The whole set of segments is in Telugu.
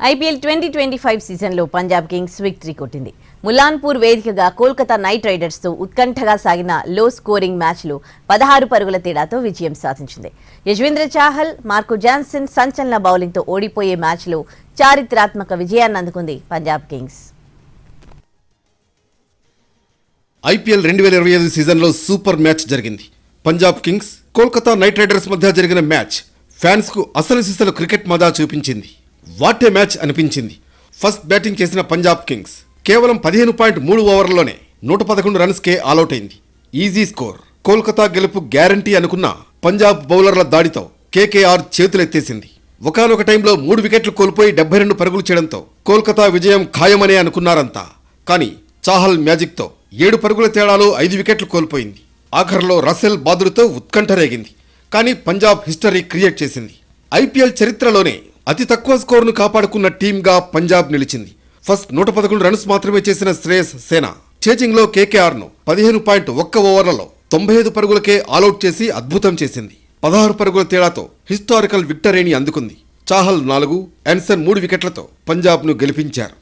ఐపీఎల్ ట్వంటీ ట్వంటీ ఫైవ్ సీజన్లో పంజాబ్ కింగ్స్ విక్టరీ కొట్టింది. ములాన్పూర్ వేదికగా కోల్కతా నైట్ రైడర్స్తో ఉత్కంఠగా సాగిన లో స్కోరింగ్ మ్యాచ్లో పదహారు పరుగుల తేడాతో విజయం సాధించింది. యజ్వేంద్ర చాహల్ మార్కో జాన్సన్ సంచలన బౌలింగ్తో ఓడిపోయే మ్యాచ్లో చారిత్రాత్మక విజయాన్ని అందుకుంది పంజాబ్ కింగ్స్. ఐపీఎల్ రెండు వేల ఇరవై ఐదు సీజన్లో సూపర్ మ్యాచ్ జరిగింది. Punjab Kings Kolkata Knight Riders మధ్య జరిగిన మ్యాచ్ ఫ్యాన్స్కు అసలు సిసలు క్రికెట్ మదా చూపించింది. వాటే మ్యాచ్ అనిపించింది. ఫస్ట్ బ్యాటింగ్ చేసిన పంజాబ్ కింగ్స్ కేవలం పదిహేను పాయింట్ మూడు ఓవర్లలోనే నూట పదకొండు రన్స్కే ఆలౌట్ అయింది. Easy score. కోల్కతా గెలుపు గ్యారంటీ అనుకున్న పంజాబ్ బౌలర్ల దాడితో కేకేఆర్ చేతులెత్తేసింది. ఒకనొక టైంలో మూడు వికెట్లు కోల్పోయి డెబ్బై రెండు పరుగులు చేయడంతో కోల్కతా విజయం ఖాయమనే అనుకున్నారంతా. కానీ చాహల్ మ్యాజిక్తో ఏడు పరుగుల తేడాలో ఐదు వికెట్లు కోల్పోయింది. ఆఖర్లో రసెల్ బాదులతో ఉత్కంఠ రేగింది. కానీ పంజాబ్ హిస్టరీ క్రియేట్ చేసింది. ఐపీఎల్ చరిత్రలోనే అతి తక్కువ స్కోరును కాపాడుకున్న టీంగా పంజాబ్ నిలిచింది. ఫస్ట్ నూట పదకొండు రన్స్ మాత్రమే చేసిన శ్రేయస్ సేన. చేజింగ్లో కేకేఆర్ను పదిహేను పాయింట్ ఒక్క ఓవర్లలో తొంభై ఐదు పరుగులకే ఆలౌట్ చేసి అద్భుతం చేసింది. పదహారు పరుగుల తేడాతో హిస్టారికల్ విక్టరీని అందుకుంది. చాహల్ నాలుగు ఎన్సన్ మూడు వికెట్లతో పంజాబ్ను గెలిపించారు.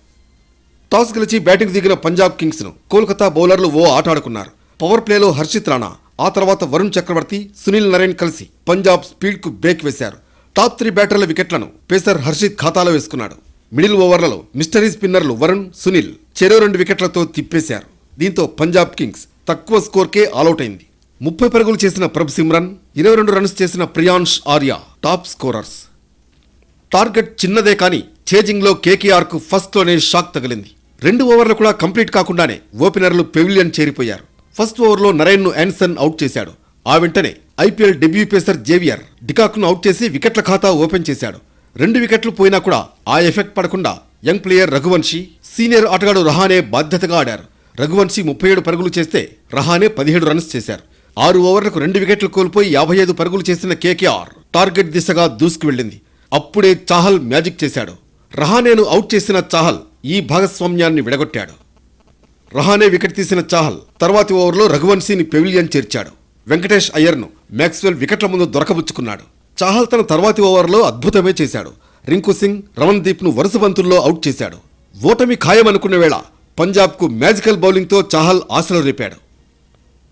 టాస్ గెలిచి బ్యాటింగ్ దిగిన పంజాబ్ కింగ్స్ను కోల్కతా బౌలర్లు ఓ ఆట ఆడుకున్నారు. పవర్ ప్లేలో హర్షిత్ రాణా ఆ తర్వాత వరుణ్ చక్రవర్తి సునీల్ నరేన్ కలిసి పంజాబ్ స్పీడ్కు బ్రేక్ వేశారు. టాప్ త్రీ బ్యాటర్ల వికెట్లను పేసర్ హర్షిత్ ఖాతాలో వేసుకున్నాడు. మిడిల్ ఓవర్లలో మిస్టరీ స్పిన్నర్లు వరుణ్ సునీల్ చెరో రెండు వికెట్లతో తిప్పేశారు. దీంతో పంజాబ్ కింగ్స్ తక్కువ స్కోర్కే ఆలౌట్ అయింది ముప్పై పరుగులు చేసిన ప్రభ్ సిమ్రన్ ఇరవై రెండు రన్స్ చేసిన Priyansh Arya top scorers. Target చిన్నదే కానీ చేజింగ్లో కేకేఆర్కు ఫస్ట్లోనే షాక్ తగిలింది. రెండు ఓవర్లు కూడా కంప్లీట్ కాకుండానే ఓపెనర్లు పెవిలియన్ చేరిపోయారు. ఫస్ట్ ఓవర్లో నరేన్ను యాన్సన్ అవుట్ చేశాడు. ఆ వెంటనే ఐపీఎల్ డెబ్యూ పేసర్ జేవియర్ డికాక్ను అవుట్ చేసి వికెట్ల ఖాతా ఓపెన్ చేశాడు. రెండు వికెట్లు పోయినా కూడా ఆ ఎఫెక్ట్ పడకుండా యంగ్ ప్లేయర్ రఘువంశీ సీనియర్ ఆటగాడు రహానే బాధ్యతగా ఆడారు. రఘువంశీ ముప్పై ఏడు పరుగులు చేస్తే రహానే పదిహేడు రన్స్ చేశారు. ఆరు ఓవర్లకు రెండు వికెట్లు కోల్పోయి యాభై ఐదు పరుగులు చేసిన కేకేఆర్ టార్గెట్ దిశగా దూసుకు వెళ్ళింది. అప్పుడే చాహల్ మ్యాజిక్ చేశాడు. రహానేను అవుట్ చేసిన చాహల్ ఈ భాగస్వామ్యాన్ని విడగొట్టాడు. రహానే వికెట్ తీసిన చాహల్ తర్వాతి ఓవర్లో రఘువంశీని పెవిలియన్ చేర్చాడు. వెంకటేష్ అయ్యర్ను మ్యాక్స్వెల్ వికెట్ల ముందు దొరకబుచ్చుకున్నాడు. చాహల్ తన తర్వాతి ఓవర్లో అద్భుతమే చేశాడు. రింకు సింగ్ రమణ్దీప్ను వరుస బంతుల్లో అవుట్ చేశాడు. ఓటమి ఖాయమనుకున్న వేళ పంజాబ్కు మ్యాజికల్ బౌలింగ్తో చాహల్ ఆశలు రేపాడు.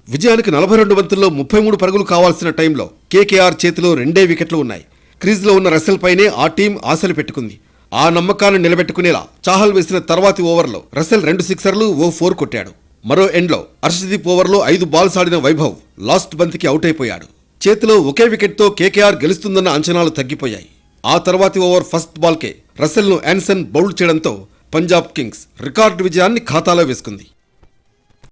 విజయానికి నలభై రెండు బంతుల్లో ముప్పై మూడు పరుగులు కావాల్సిన టైంలో కేకేఆర్ చేతిలో రెండే వికెట్లు ఉన్నాయి. క్రీజ్లో ఉన్న రసెల్ పైనే ఆ టీం ఆశలు పెట్టుకుంది. ఆ నమ్మకాన్ని నిలబెట్టుకునేలా చాహల్ వేసిన తర్వాతి ఓవర్లో రసెల్ రెండు సిక్సర్లు ఓ ఫోర్ కొట్టాడు. మరో ఎండ్లో హర్షదీప్ ఓవర్లో ఐదు బాల్స్ ఆడిన వైభవ్ లాస్ట్ బంతికి అవుట్ అయిపోయాడు. చేతిలో ఒకే వికెట్తో కేకేఆర్ గెలుస్తుందన్న అంచనాలు తగ్గిపోయాయి. ఆ తర్వాతి ఓవర్ ఫస్ట్ బాల్కే రసెల్ను యాన్సన్ బౌల్డ్ చేయడంతో పంజాబ్ కింగ్స్ రికార్డు విజయాన్ని ఖాతాలో వేసుకుంది.